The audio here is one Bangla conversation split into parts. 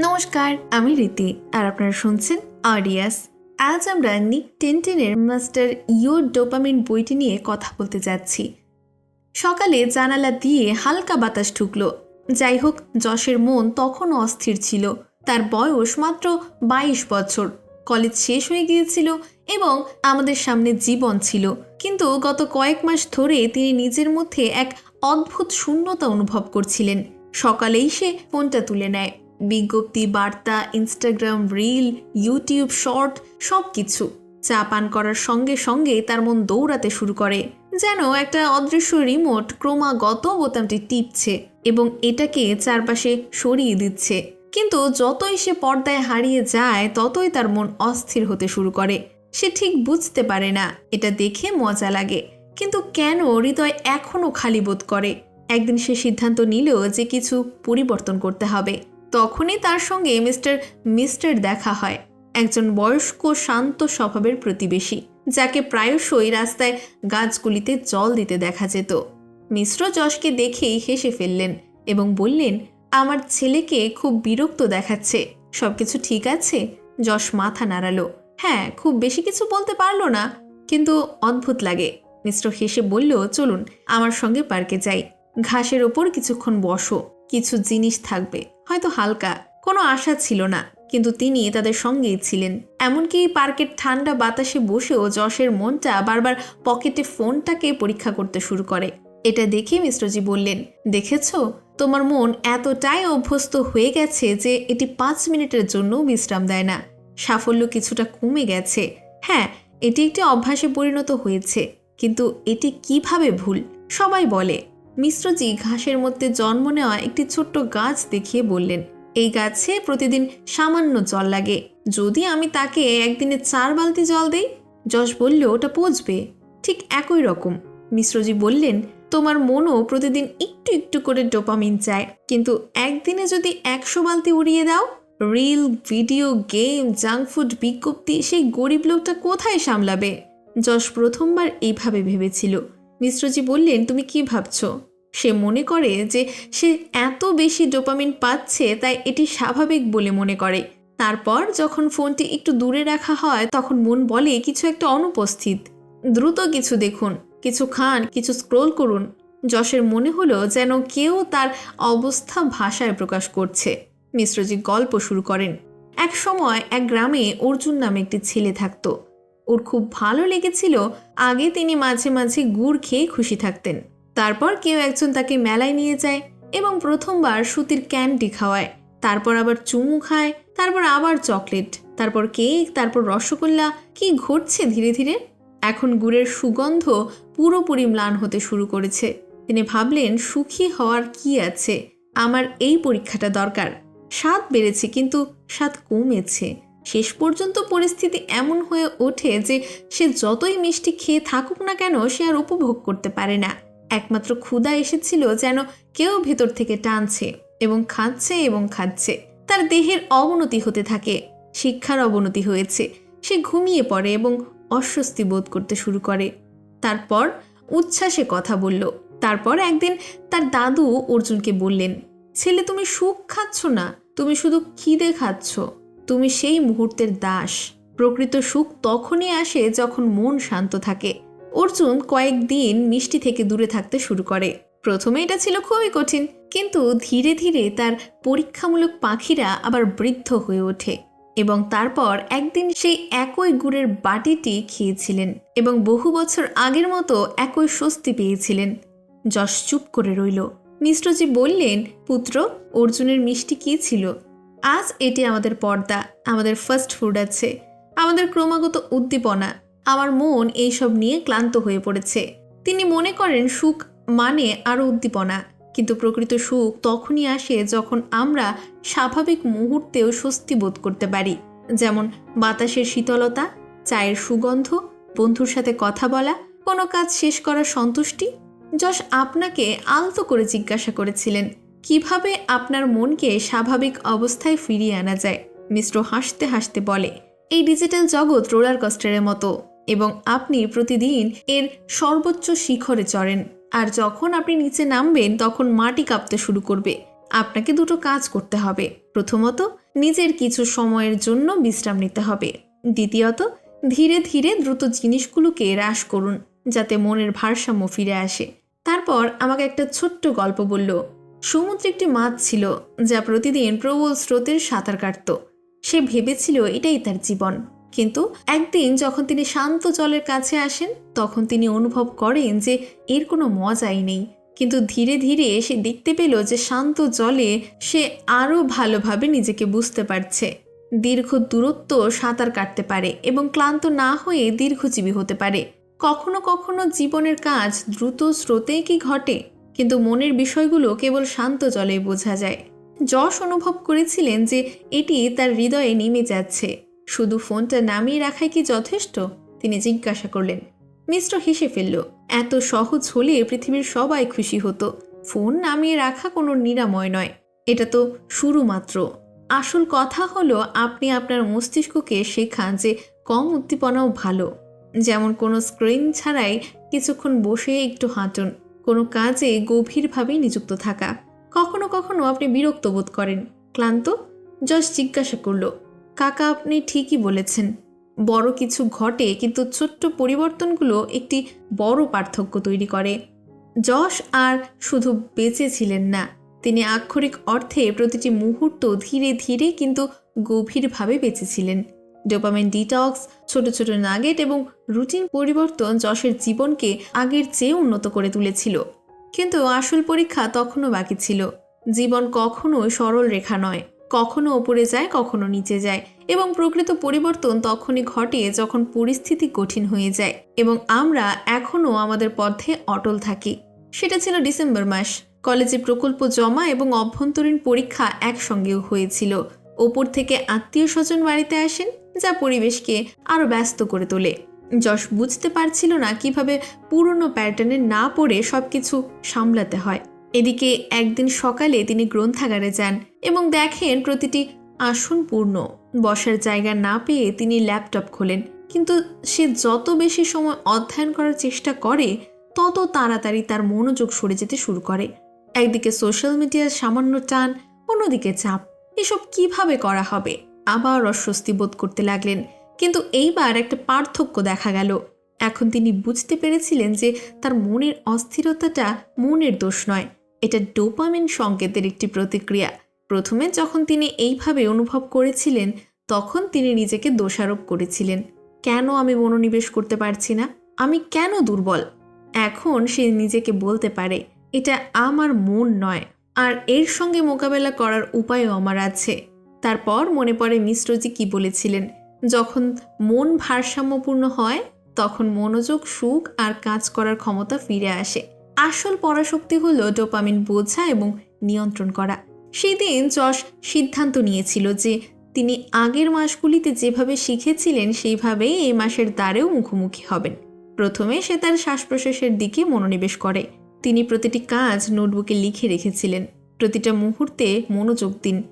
নমস্কার, আমি রীতি। আর আপনারা শুনছেন অডিয়াস আজ আমরা নিক টেনটেনের মাস্টার ইউ ডোপামিন বইটি নিয়ে কথা বলতে যাচ্ছি। সকালে জানালা দিয়ে হালকা বাতাস ঢুকলো। যাই হোক, যশের মন তখনও অস্থির ছিল। তার বয়স মাত্র বাইশ বছর। কলেজ শেষ হয়ে গিয়েছিল এবং আমাদের সামনে জীবন ছিল। কিন্তু গত কয়েক মাস ধরে তিনি নিজের মধ্যে এক অদ্ভুত শূন্যতা অনুভব করছিলেন। সকালেই সে ফোনটা তুলে নেয়। বিজ্ঞপ্তি, বার্তা ইনস্টাগ্রাম রিল ইউটিউব শর্ট সব কিছু চা পান করার সঙ্গে সঙ্গে তার মন দৌড়াতে শুরু করে। যেন একটা অদৃশ্য রিমোট ক্রমাগত বোতামটি টিপছে এবং এটাকে চারপাশে সরিয়ে দিচ্ছে। কিন্তু যতই সে পর্দায় হারিয়ে যায়, ততই তার মন অস্থির হতে শুরু করে। সে ঠিক বুঝতে পারে না, এটা দেখে মজা লাগে। কিন্তু কেন হৃদয় এখনও খালি বোধ করে? একদিন সে সিদ্ধান্ত নিল যে কিছু পরিবর্তন করতে হবে। তখনই তার সঙ্গে মিস্টার মিস্টার দেখা হয়। একজন বয়স্ক শান্ত স্বভাবের প্রতিবেশী, যাকে প্রায়শই রাস্তায় গাছগুলিতে জল দিতে দেখা যেত। মিশ্র যশকে দেখেই হেসে ফেললেন এবং বললেন, আমার ছেলেকে খুব বিরক্ত দেখাচ্ছে। সব কিছু ঠিক আছে? যশ মাথা নাড়ালো। হ্যাঁ খুব বেশি কিছু বলতে পারল না, কিন্তু অদ্ভুত লাগে। মিশ্র হেসে বলল, চলুন, আমার সঙ্গে পার্কে যাই। ঘাসের ওপর কিছুক্ষণ বসো। কিছু জিনিস থাকবে। হয়তো হালকা, কোনো আশা ছিল না, কিন্তু তিনি তাদের সঙ্গেই ছিলেন। এমনকি পার্কের ঠান্ডা বাতাসে বসেও যশের মনটা বারবার পকেটে ফোনটাকে পরীক্ষা করতে শুরু করে। এটা দেখে মিশ্রজি বললেন, দেখেছ? তোমার মন এতটাই অভ্যস্ত হয়ে গেছে যে এটি পাঁচ মিনিটের জন্য বিশ্রাম দেয় না। সাফল্য কিছুটা কমে গেছে। হ্যাঁ এটি একটি অভ্যাসে পরিণত হয়েছে, কিন্তু এটি কীভাবে ভুল? সবাই বলে মিশ্রজি ঘাসের মধ্যে জন্ম নেওয়া একটি ছোট্ট গাছ দেখিয়ে বললেন, এই গাছে প্রতিদিন সামান্য জল লাগে। যদি আমি তাকে একদিনে চার বালতি জল দেই? যশ বলল, ওটা পচবে। ঠিক একই রকম। মিশ্রজি বললেন, তোমার মনও প্রতিদিন একটু একটু করে ডোপামিন চায়। কিন্তু একদিনে যদি একশো বালতি উড়িয়ে দাও, reel, video, game, junk food, বিজ্ঞপ্তি, সেই গরিব লোকটা কোথায় সামলাবে? যশ প্রথমবার এইভাবে ভেবেছিল। মিশ্রজি বললেন, তুমি কি ভাবছ? সে মনে করে যে সে এত বেশি ডোপামিন পাচ্ছে, তাই এটি স্বাভাবিক বলে মনে করে। তারপর যখন ফোনটি একটু দূরে রাখা হয়, তখন মন বলে কিছু একটা অনুপস্থিত। দ্রুত কিছু দেখুন, কিছু খান, কিছু স্ক্রোল করুন। যশের মনে হলো যেন কেউ তার অবস্থা ভাষায় প্রকাশ করছে। মিশ্রজি গল্প শুরু করেন। এক সময় এক গ্রামে অর্জুন নামে একটি ছেলে থাকতো। ওর খুব ভালো লেগেছিল, আগে তিনি মাঝে মাঝে গুড় খেয়ে খুশি থাকতেন। তারপর কেউ একজন তাকে মেলায় নিয়ে যায় এবং প্রথমবার সুতির ক্যান্ডি খাওয়ায়। তারপর আবার চুমু খায়, তারপর আবার চকলেট, তারপর কেক, তারপর রসগোল্লা। কি ঘটছে ধীরে ধীরে? এখন গুড়ের সুগন্ধ পুরোপুরি ম্লান হতে শুরু করেছে। তিনি ভাবলেন, সুখী হওয়ার কি আছে? আমার এই পরীক্ষাটা দরকার। স্বাদ বেড়েছে কিন্তু স্বাদ কমেছে। শেষ পর্যন্ত পরিস্থিতি এমন হয়ে ওঠে যে সে যতই মিষ্টি খেয়ে থাকুক না কেন সে আর উপভোগ করতে পারে না। একমাত্র ক্ষুধা এসেছিল যেন কেউ ভেতর থেকে টানছে এবং খাচ্ছে এবং খাচ্ছে। তার দেহের অবনতি হতে থাকে, শিক্ষার অবনতি হয়েছে। সে ঘুমিয়ে পড়ে এবং অস্বস্তি বোধ করতে শুরু করে। তারপর উচ্ছ্বাসে কথা বলল। তারপর একদিন তার দাদু অর্জুনকে বললেন, ছেলে, তুমি সুখ খাচ্ছ না? তুমি শুধু খিদে খাচ্ছ। তুমি সেই মুহূর্তের দাস। প্রকৃত সুখ তখনই আসে যখন মন শান্ত থাকে। অর্জুন কয়েকদিন মিষ্টি থেকে দূরে থাকতে শুরু করে। প্রথমে এটা ছিল খুবই কঠিন, কিন্তু ধীরে ধীরে তার পরীক্ষামূলক পাখিরা আবার বৃদ্ধ হয়ে ওঠে এবং তারপর একদিন সেই একই গুড়ের বাটিটি খেয়েছিলেন এবং বহু বছর আগের মতো একই স্বস্তি পেয়েছিলেন। যশ চুপ করে রইল। মিশ্রজি বললেন, পুত্র, অর্জুনের মিষ্টি কী ছিল? আজ এটি আমাদের পর্দা, আমাদের ফার্স্ট ফুড আছে, আমাদের ক্রমাগত উদ্দীপনা আমার মন এইসব নিয়ে ক্লান্ত হয়ে পড়েছে। তিনি মনে করেন সুখ মানে আরও উদ্দীপনা, কিন্তু প্রকৃত সুখ তখনই আসে যখন আমরা স্বাভাবিক মুহূর্তেও স্বস্তি বোধ করতে পারি। যেমন বাতাসের শীতলতা, চায়ের সুগন্ধ, বন্ধুর সাথে কথা বলা, কোনো কাজ শেষ করার সন্তুষ্টি। যশ আপনাকে আলতো করে জিজ্ঞাসা করেছিলেন, কীভাবে আপনার মনকে স্বাভাবিক অবস্থায় ফিরিয়ে আনা যায়? মিশ্র হাসতে হাসতে বলে, এই ডিজিটাল জগৎ রোলার কস্টারের মতো। এবং আপনি প্রতিদিন এর সর্বোচ্চ শিখরে চড়েন। আর যখন আপনি নিচে নামবেন, তখন মাটি কাঁপতে শুরু করবে। আপনাকে দুটো কাজ করতে হবে। প্রথমত, নিজের কিছু সময়ের জন্য বিশ্রাম নিতে হবে। দ্বিতীয়ত, ধীরে ধীরে দ্রুত জিনিসগুলোকে হ্রাস করুন, যাতে মনের ভারসাম্য ফিরে আসে। তারপর আমাকে একটা ছোট্ট গল্প বলল। সমুদ্রে একটি মাছ ছিল, যা প্রতিদিন প্রবল স্রোতের সাঁতার কাটত। সে ভেবেছিল এটাই তার জীবন। কিন্তু একদিন যখন তিনি শান্ত জলের কাছে আসেন, তখন তিনি অনুভব করেন যে এর কোনো মজাই নেই। কিন্তু ধীরে ধীরে সে দেখতে পেল যে শান্ত জলে সে আরও ভালোভাবে নিজেকে বুঝতে পারছে। দীর্ঘ দূরত্ব সাঁতার কাটতে পারে এবং ক্লান্ত না হয়ে দীর্ঘজীবী হতে পারে। কখনো কখনো জীবনের কাজ দ্রুত স্রোতে কি ঘটে, কিন্তু মনের বিষয়গুলো কেবল শান্ত জলে বোঝা যায়। যশ অনুভব করেছিলেন যে এটি তার হৃদয়ে নেমে যাচ্ছে। শুধু ফোনটা নামিয়ে রাখাই কি যথেষ্ট? তিনি জিজ্ঞাসা করলেন। মিশ্র হেসে ফেলল, এত সহজ হলে পৃথিবীর সবাই খুশি হতো। ফোন নামিয়ে রাখা কোনো নিরাময় নয়। এটা তো শুরু মাত্র আসল কথা হলো, আপনি আপনার মস্তিষ্ককে শেখান যে কম উদ্দীপনাও ভালো। যেমন কোনো স্ক্রিন ছাড়াই কিছুক্ষণ বসে একটু হাঁটুন। কোনো কাজে গভীরভাবে নিযুক্ত থাকা। কখনো কখনো আপনি বিরক্ত বোধ করেন। ক্লান্ত? যশ জিজ্ঞাসা করল কাকা, আপনি ঠিকই বলেছেন। বড় কিছু ঘটে, কিন্তু ছোট্ট পরিবর্তনগুলো একটি বড় পার্থক্য তৈরি করে। যশ আর শুধু বেঁচে ছিলেন না, তিনি আক্ষরিক অর্থে প্রতিটি মুহূর্ত ধীরে ধীরে কিন্তু গভীরভাবে বেঁচেছিলেন ডোপামিন ডিটক্স, ছোট ছোট নাগেট এবং রুটিন পরিবর্তন যশের জীবনকে আগের চেয়ে উন্নত করে তুলেছিল। কিন্তু আসল পরীক্ষা তখনও বাকি ছিল। জীবন কখনোই সরল রেখা নয়। কখনো ওপরে যায়, কখনো নিচে যায় এবং প্রকৃত পরিবর্তন তখনই ঘটে যখন পরিস্থিতি কঠিন হয়ে যায় এবং আমরা এখনও আমাদের পথে অটল থাকি। সেটা ছিল ডিসেম্বর মাস। কলেজে প্রকল্প জমা এবং অভ্যন্তরীণ পরীক্ষা একসঙ্গেও হয়েছিল। ওপর থেকে আত্মীয় স্বজন বাড়িতে আসেন, যা পরিবেশকে আরও ব্যস্ত করে তোলে। যশ বুঝতে পারছিল না কীভাবে পুরনো প্যাটার্নে না পড়ে সব কিছু সামলাতে হয়। এদিকে একদিন সকালে তিনি গ্রন্থাগারে যান এবং দেখেন প্রতিটি আসন পূর্ণ। বসার জায়গা না পেয়ে তিনি ল্যাপটপ খোলেন। কিন্তু সে যত বেশি সময় অধ্যয়ন করার চেষ্টা করে, তত তাড়াতাড়ি তার মনোযোগ সরে যেতে শুরু করে। একদিকে সোশ্যাল মিডিয়ার সামান্য টান, অন্যদিকে চাপ। এসব কীভাবে করা হবে? আবার অস্বস্তি বোধ করতে লাগলেন। কিন্তু এইবার একটা পার্থক্য দেখা গেল। এখন তিনি বুঝতে পেরেছিলেন যে তার মনের অস্থিরতাটা মনের দোষ নয়। এটা ডোপামিন সংকেতের একটি প্রতিক্রিয়া। প্রথমে যখন তিনি এইভাবে অনুভব করেছিলেন, তখন তিনি নিজেকে দোষারোপ করেছিলেন। কেন আমি মনোনিবেশ করতে পারছি না? আমি কেন দুর্বল? এখন সে নিজেকে বলতে পারে, এটা আমার মন নয়। আর এর সঙ্গে মোকাবেলা করার উপায়ও আমার আছে। তারপর মনে পড়ে মিশ্রজি কি বলেছিলেন, যখন মন ভারসাম্যপূর্ণ হয়, তখন মনোযোগ, সুখ আর কাজ করার ক্ষমতা ফিরে আসে। আসল পরাশক্তি হলো ডোপামিন বোঝা এবং নিয়ন্ত্রণ করা। সেদিন যশ সিদ্ধান্ত নিয়েছিল যে তিনি আগের মাসগুলিতে যেভাবে শিখেছিলেন, সেইভাবেই এই মাসের দ্বারেও মুখোমুখি হবেন। প্রথমে সে তার শ্বাস প্রশ্বাসের দিকে মনোনিবেশ করে। তিনি প্রতিটি কাজ নোটবুকে লিখে রেখেছিলেন। প্রতিটা মুহূর্তে মনোযোগ দিন।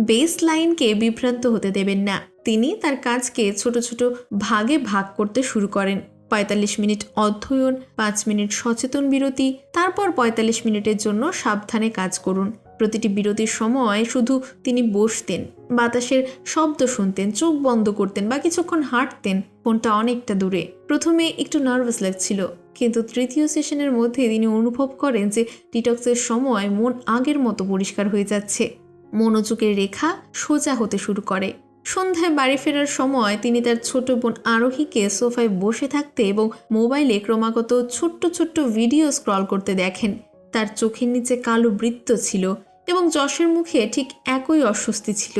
বেস লাইনকে বিভ্রান্ত হতে দেবেন না। তিনি তার কাজকে ছোট ছোট ভাগে ভাগ করতে শুরু করেন। পঁয়তাল্লিশ মিনিট অধ্যয়ন, পাঁচ মিনিট সচেতন বিরতি, তারপর পঁয়তাল্লিশ মিনিটের জন্য সাবধানে কাজ করুন। প্রতিটি বিরতির সময় শুধু তিনি বসতেন, বাতাসের শব্দ শুনতেন, চোখ বন্ধ করতেন বা কিছুক্ষণ হাঁটতেন, ফোনটা অনেকটা দূরে। প্রথমে একটু নার্ভাস লাগছিল, কিন্তু তৃতীয় সেশনের মধ্যে তিনি অনুভব করেন যে ডিটক্সের সময় মন আগের মতো পরিষ্কার হয়ে যাচ্ছে। মনোযোগের রেখা সোজা হতে শুরু করে। সন্ধ্যায় বাড়ি ফেরার সময় তিনি তার ছোট বোন আরোহীকে সোফায় বসে থাকতে এবং মোবাইলে ক্রমাগত ছোট্ট ছোট্ট ভিডিও স্ক্রল করতে দেখেন। তার চোখের নিচে কালো বৃত্ত ছিল এবং যশের মুখে ঠিক একই অস্বস্তি ছিল।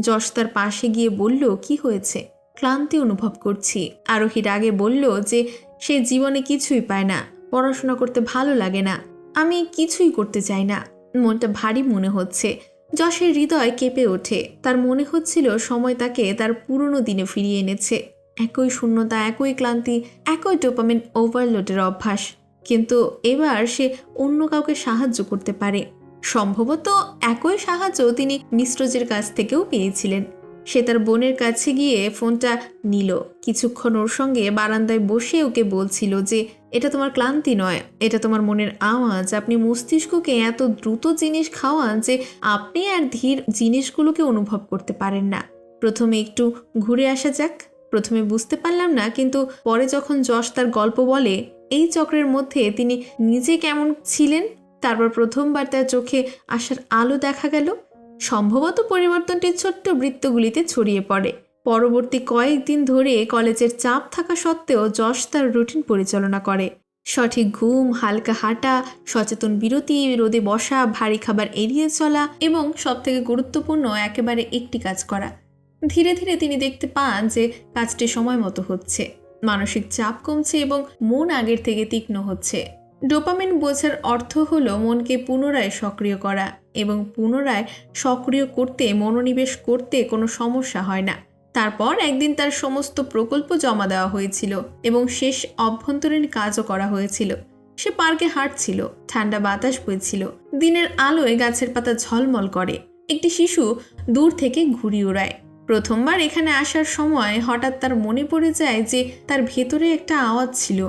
যশ তার পাশে গিয়ে বলল, কি হয়েছে? ক্লান্তি অনুভব করছি। আরোহীর আগে বলল যে সে জীবনে কিছুই পায় না, পড়াশোনা করতে ভালো লাগে না, আমি কিছুই করতে চাই না। মনটা ভারী মনে হচ্ছে। যশের হৃদয় কেঁপে ওঠে। তার মনে হচ্ছিল সময় তাকে তার পুরনো দিনে ফিরিয়ে এনেছে। একই শূন্যতা, একই ক্লান্তি, একই ডোপামিন ওভারলোডের অভ্যাস। কিন্তু এবার সে অন্য কাউকে সাহায্য করতে পারে। সম্ভবত একই সাহায্য তিনি মিশ্রজের কাছ থেকেও পেয়েছিলেন। সে তার বোনের কাছে গিয়ে ফোনটা নিল। কিছুক্ষণ ওর সঙ্গে বারান্দায় বসে ওকে বলছিল যে, এটা তোমার ক্লান্তি নয়, এটা তোমার মনের আওয়াজ। আপনি মস্তিষ্ককে এত দ্রুত জিনিস খাওয়ান যে আপনি আর ধীর জিনিসগুলোকে অনুভব করতে পারেন না। প্রথমে একটু ঘুরে আসা যাক। প্রথমে বুঝতে পারলাম না, কিন্তু পরে যখন যশ তার গল্প বলে, এই চক্রের মধ্যে তিনি নিজে কেমন ছিলেন? তারপর প্রথমবার তার চোখে আসার আলো দেখা গেল। সম্ভবত পরিবর্তনটি ছোট্ট বৃত্তগুলিতে ছড়িয়ে পড়ে। পরবর্তী কয়েকদিন ধরে কলেজের চাপ থাকা সত্ত্বেও যশ তার রুটিন পরিচালনা করে। সঠিক ঘুম, হালকা হাঁটা, সচেতন বিরতি, রোদে বসা, ভারী খাবার এড়িয়ে চলা এবং সবথেকে গুরুত্বপূর্ণ একেবারে একটি কাজ করা। ধীরে ধীরে তিনি দেখতে পান যে কাজটি সময় মতো হচ্ছে। মানসিক চাপ কমছে এবং মন আগের থেকে তীক্ষ্ণ হচ্ছে। ডোপামিন বোঝার অর্থ হলো মনকে পুনরায় সক্রিয় করা এবং পুনরায় সক্রিয় করতে, মনোনিবেশ করতে কোনো সমস্যা হয় না। তারপর একদিন তার সমস্ত প্রকল্প জমা দেওয়া হয়েছিল এবং শেষ অভ্যন্তরীণ কাজও করা হয়েছিল। সে পার্কে হাঁটছিল, ঠান্ডা বাতাস বইছিল, দিনের আলোয় গাছের পাতা ঝলমল করে। একটি শিশু দূর থেকে ঘুড়ি ওড়ায় প্রথমবার এখানে আসার সময় হঠাৎ তার মনে পড়ে যায় যে তার ভেতরে একটা আওয়াজ ছিল।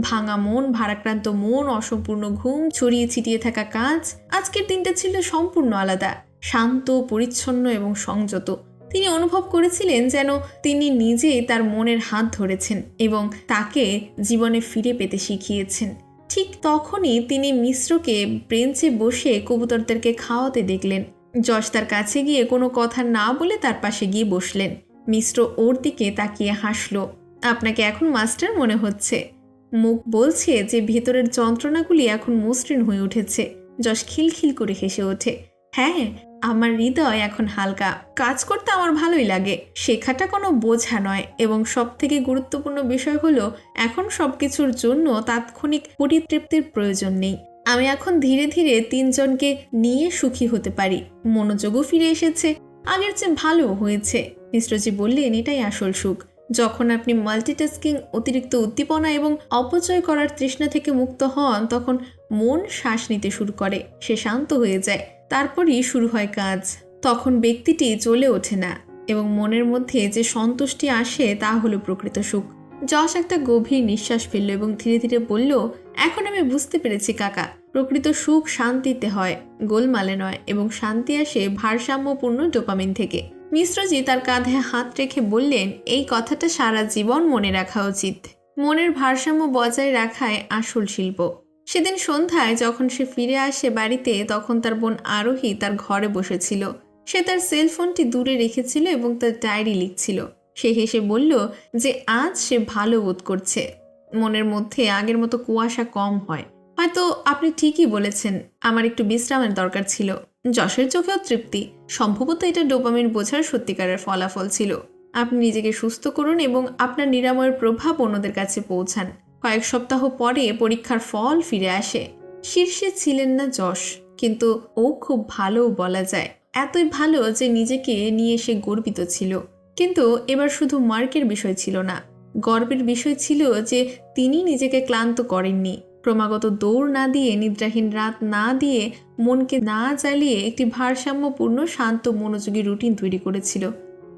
ভাঙা মন, ভারাক্রান্ত মন, অসম্পূর্ণ ঘুম, ছড়িয়ে ছিটিয়ে থাকা কাজ, আজকের দিনটা ছিল সম্পূর্ণ আলাদা, শান্ত, পরিচ্ছন্ন এবং সংযত। তিনি অনুভব করেছিলেন যেন তিনি নিজে তার মনের হাত ধরেছেন এবং তাকে জীবনে ফিরে পেতে শিখিয়েছেন। ঠিক তখনই তিনি মিশ্রকে ব্রেঞ্চে বসে কবুতরদেরকে খাওয়াতে দেখলেন। যশ তার কাছে গিয়ে কোনো কথা না বলে তার পাশে গিয়ে বসলেন। মিশ্র ওর দিকে তাকিয়ে হাসলো। আপনাকে এখন মাস্টার মনে হচ্ছে। মুখ বলছে যে ভেতরের যন্ত্রণাগুলি এখন মসৃণ হয়ে উঠেছে। যশ খিলখিল করে হেসে ওঠে। হ্যাঁ আমার হৃদয় এখন হালকা। কাজ করতে আমার ভালোই লাগে। শেখাটা কোনো বোঝা নয় এবং সব থেকে গুরুত্বপূর্ণ বিষয় হলো, এখন সব কিছুর জন্য তাৎক্ষণিক পরিতৃপ্তির প্রয়োজন নেই। আমি এখন ধীরে ধীরে তিনজনকে নিয়ে সুখী হতে পারি। মনোযোগও ফিরে এসেছে। আগের চেয়ে ভালো হয়েছে। মিশ্রজি বললেন, এটাই আসল সুখ। যখন আপনি মাল্টিটাস্কিং অতিরিক্ত উদ্দীপনা এবং অপচয় করার তৃষ্ণা থেকে মুক্ত হন, তখন মন শ্বাস নিতে শুরু করে, সে শান্ত হয়ে যায়। তারপরই শুরু হয় কাজ। তখন ব্যক্তিটি চলে ওঠে না এবং মনের মধ্যে যে সন্তুষ্টি আসে, তা হলো প্রকৃত সুখ। যশ একটা গভীর নিঃশ্বাস ফেলল এবং ধীরে ধীরে বলল, এখন আমি বুঝতে পেরেছি কাকা, প্রকৃত সুখ শান্তিতে হয়, গোলমালে নয় এবং শান্তি আসে ভারসাম্যপূর্ণ ডোপামিন থেকে। মিশ্রজি তার কাঁধে হাত রেখে বললেন, এই কথাটা সারা জীবন মনে রাখা উচিত। মনের ভারসাম্য বজায় রাখায় আসল শিল্প। সেদিন সন্ধ্যায় যখন সে ফিরে আসে বাড়িতে, তখন তার বোন আরোহী তার ঘরে বসেছিল। সে তার সেলফোনটি দূরে রেখেছিল এবং তার ডায়েরি লিখছিল। সে হেসে বলল যে, আজ সে ভালো বোধ করছে। মনের মধ্যে আগের মতো কুয়াশা কম হয়। হয়তো আপনি ঠিকই বলেছেন, আমার একটু বিশ্রামের দরকার ছিল। যশের চোখেও তৃপ্তি। সম্ভবত এটা ডোপামিন বোঝার সত্যিকারের ফলাফল ছিল। আপনি নিজেকে সুস্থ করুন এবং আপনার নিরাময়ের প্রভাব অন্যদের কাছে পৌঁছান। কয়েক সপ্তাহ পরে পরীক্ষার ফল ফিরে আসে। শীর্ষে ছিলেন না যশ, কিন্তু ও খুব ভালো বলা যায়। এতই ভালো যে নিজেকে নিয়ে সে গর্বিত ছিল। কিন্তু এবার শুধু মার্কের বিষয় ছিল না। গর্বের বিষয় ছিল যে তিনি নিজেকে ক্লান্ত করেননি। ক্রমাগত দৌড় না দিয়ে, নিদ্রাহীন রাত না দিয়ে মনকে না জ্বালিয়ে একটি ভারসাম্যপূর্ণ, শান্ত, মনোযোগী রুটিন তৈরি করেছিল।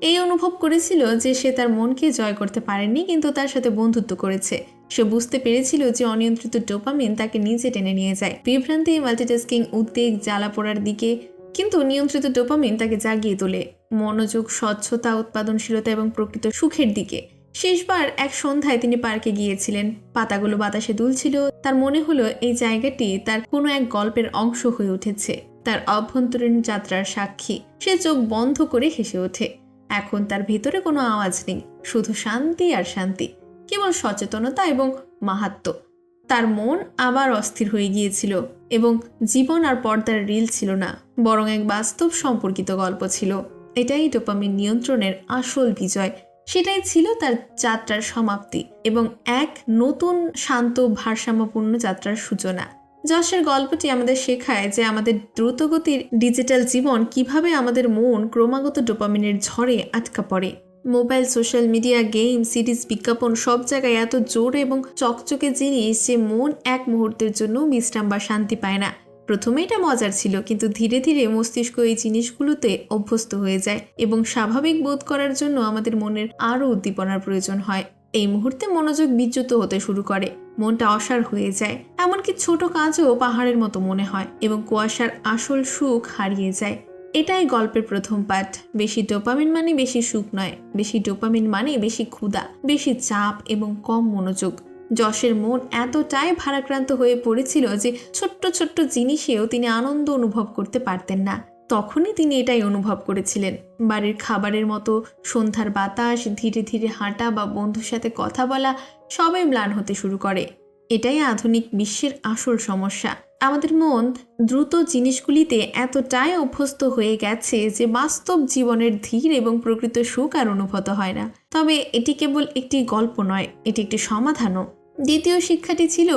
এই অনুভব করেছিল যে সে তার মনকে জয় করতে পারেনি, কিন্তু তার সাথে বন্ধুত্ব করেছে। সে বুঝতে পেরেছিল যে অনিয়ন্ত্রিত ডোপামিন তাকে নিচে টেনে নিয়ে যায়। বিভ্রান্তি, মাল্টিটাস্কিং, উদ্বেগ, জ্বালা পোড়ার দিকে কিন্তু নিয়ন্ত্রিত ডোপামিন তাকে জাগিয়ে তোলে। মনোযোগ, স্বচ্ছতা, উৎপাদনশীলতা এবং প্রকৃত সুখের দিকে। শেষবার এক সন্ধ্যায় তিনি পার্কে গিয়েছিলেন। পাতাগুলো বাতাসে দুলছিল। তার মনে হলো এই জায়গাটি তার কোনো এক গল্পের অংশ হয়ে উঠেছে। তার অভ্যন্তরীণ যাত্রার সাক্ষী। সে চোখ বন্ধ করে হেসে ওঠে। এখন তার ভেতরে কোনো আওয়াজ নেই। শুধু শান্তি আর শান্তি। কেবল সচেতনতা এবং মাহাত্ম। তার মন আবার অস্থির হয়ে গিয়েছিল এবং জীবন আর পর্দার রিল ছিল না, বরং এক বাস্তব সম্পর্কিত গল্প ছিল। এটাই ডোপামিন নিয়ন্ত্রণের আসল বিজয়। সেটাই ছিল তার যাত্রার সমাপ্তি এবং এক নতুন শান্ত ভারসাম্যপূর্ণ যাত্রার সূচনা। যশের গল্পটি আমাদের শেখায় যে আমাদের দ্রুতগতির ডিজিটাল জীবন কীভাবে আমাদের মন ক্রমাগত ডোপামিনের ঝড়ে আটকা পড়ে। Mobile, social media, game, series, বিজ্ঞাপন সব জায়গায় এত জোর এবং চকচকে জিনিস যে মন এক মুহূর্তের জন্য বিশ্রাম বা শান্তি পায় না। প্রথমে এটা মজার ছিল, কিন্তু ধীরে ধীরে মস্তিষ্ক এই জিনিসগুলোতে অভ্যস্ত হয়ে যায় এবং স্বাভাবিক বোধ করার জন্য আমাদের মনের আরও উদ্দীপনার প্রয়োজন হয়। এই মুহূর্তে মনোযোগ বিচ্যুত হতে শুরু করে, মনটা অসার হয়ে যায়, এমনকি ছোট কাজও পাহাড়ের মতো মনে হয় এবং কুয়াশার আসল সুখ হারিয়ে যায়। এটাই গল্পের প্রথম পাঠ। বেশি ডোপামিন মানে বেশি সুখ নয়, বেশি ডোপামিন মানে বেশি ক্ষুধা, বেশি চাপ এবং কম মনোযোগ। যশের মন এতটাই ভারাক্রান্ত হয়ে পড়েছিল যে ছোট্ট ছোট্ট জিনিসেও তিনি আনন্দ অনুভব করতে পারতেন না। তখনই তিনি এটাই অনুভব করেছিলেন। বাড়ির খাবারের মতো, সন্ধ্যার বাতাস, ধীরে ধীরে হাঁটা বা বন্ধুর সাথে কথা বলা সবাই ম্লান হতে শুরু করে। এটাই আধুনিক বিশ্বের আসল সমস্যা। আমাদের মন দ্রুত জিনিসগুলিতে এতটাই অভ্যস্ত হয়ে গেছে যে বাস্তব জীবনের ধীর এবং প্রকৃত সুখ আর অনুভূত হয় না। তবে এটি কেবল একটি গল্প নয়, এটি একটি সমাধানও। দ্বিতীয় শিক্ষাটি ছিল,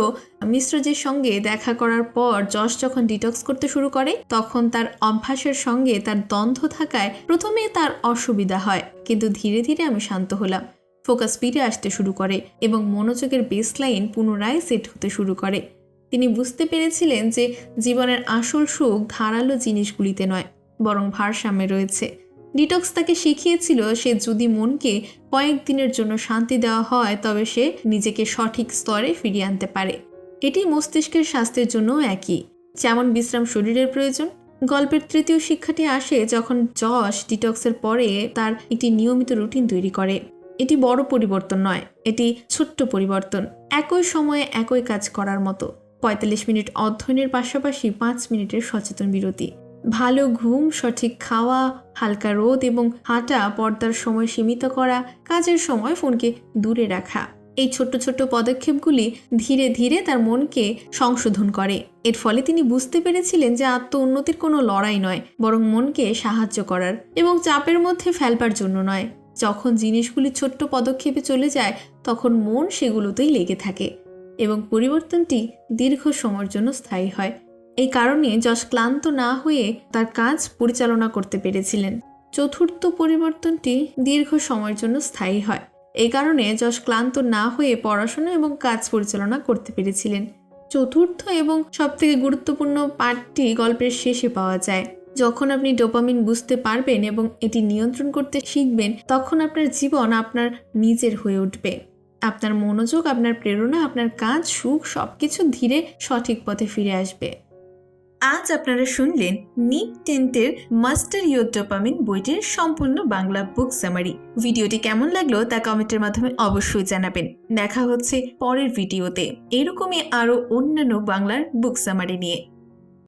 মিশ্রজের সঙ্গে দেখা করার পর যশ যখন ডিটক্স করতে শুরু করে, তখন তার অভ্যাসের সঙ্গে তার দ্বন্দ্ব থাকায় প্রথমে তার অসুবিধা হয়, কিন্তু ধীরে ধীরে আমি শান্ত হলাম। ফোকাস ফিরে আসতে শুরু করে এবং মনোযোগের বেসলাইন পুনরায় সেট হতে শুরু করে। তিনি বুঝতে পেরেছিলেন যে জীবনের আসল সুখ ধারালো জিনিসগুলিতে নয়, বরং ভারসাম্যে রয়েছে। ডিটক্স তাকে শিখিয়েছিল সে যদি মনকে কয়েকদিনের জন্য শান্তি দেওয়া হয়, তবে সে নিজেকে সঠিক স্তরে ফিরিয়ে আনতে পারে। এটি মস্তিষ্কের স্বাস্থ্যের জন্যও একই। যেমন বিশ্রাম শরীরের প্রয়োজন। গল্পের তৃতীয় শিক্ষাটি আসে যখন যশ ডিটক্সের পরে তার একটি নিয়মিত রুটিন তৈরি করে। এটি বড় পরিবর্তন নয়, এটি ছোট্ট পরিবর্তন। একই সময়ে একই কাজ করার মতো। পঁয়তাল্লিশ মিনিট অধ্যয়নের পাশাপাশি পাঁচ মিনিটের সচেতন বিরতি। ভালো ঘুম, সঠিক খাওয়া, হালকা রোদ এবং হাঁটা, পর্দার সময় সীমিত করা, কাজের সময় ফোনকে দূরে রাখা। এই ছোট্ট ছোট্ট পদক্ষেপগুলি ধীরে ধীরে তার মনকে সংশোধন করে। এর ফলে তিনি বুঝতে পেরেছিলেন যে আত্ম উন্নতির কোনো লড়াই নয়, বরং মনকে সাহায্য করার এবং চাপের মধ্যে ফেলবার জন্য নয়। যখন জিনিসগুলি ছোট্ট পদক্ষেপে চলে যায়, তখন মন সেগুলোতেই লেগে থাকে এবং পরিবর্তনটি দীর্ঘ সময়ের জন্য স্থায়ী হয়। এই কারণে যশ ক্লান্ত না হয়ে তার কাজ পরিচালনা করতে পেরেছিলেন। চতুর্থ পরিবর্তনটি দীর্ঘ সময়ের জন্য স্থায়ী হয়। এই কারণে যশ ক্লান্ত না হয়ে পড়াশোনা এবং কাজ পরিচালনা করতে পেরেছিলেন। চতুর্থ এবং সবথেকে গুরুত্বপূর্ণ পাঠটি গল্পের শেষে পাওয়া যায়। যখন আপনি ডোপামিন বুঝতে পারবেন এবং এটি নিয়ন্ত্রণ করতে শিখবেন, তখন আপনার জীবন আপনার নিজের হয়ে উঠবে। আপনার মনোযোগ, আপনার প্রেরণা, আপনার কাজ, সুখ সব কিছু ধীরে সঠিক পথে ফিরে আসবে। আজ আপনারা শুনলেন নিক টেন্টের মাস্টার ইউর ডোপামিন বইটির সম্পূর্ণ বাংলা বুক সামারি ভিডিওটি কেমন লাগল তা কমেন্টের মাধ্যমে অবশ্যই জানাবেন। দেখা হচ্ছে পরের ভিডিওতে। এরকমই আরও অন্যান্য বাংলার বুক সামারি নিয়ে।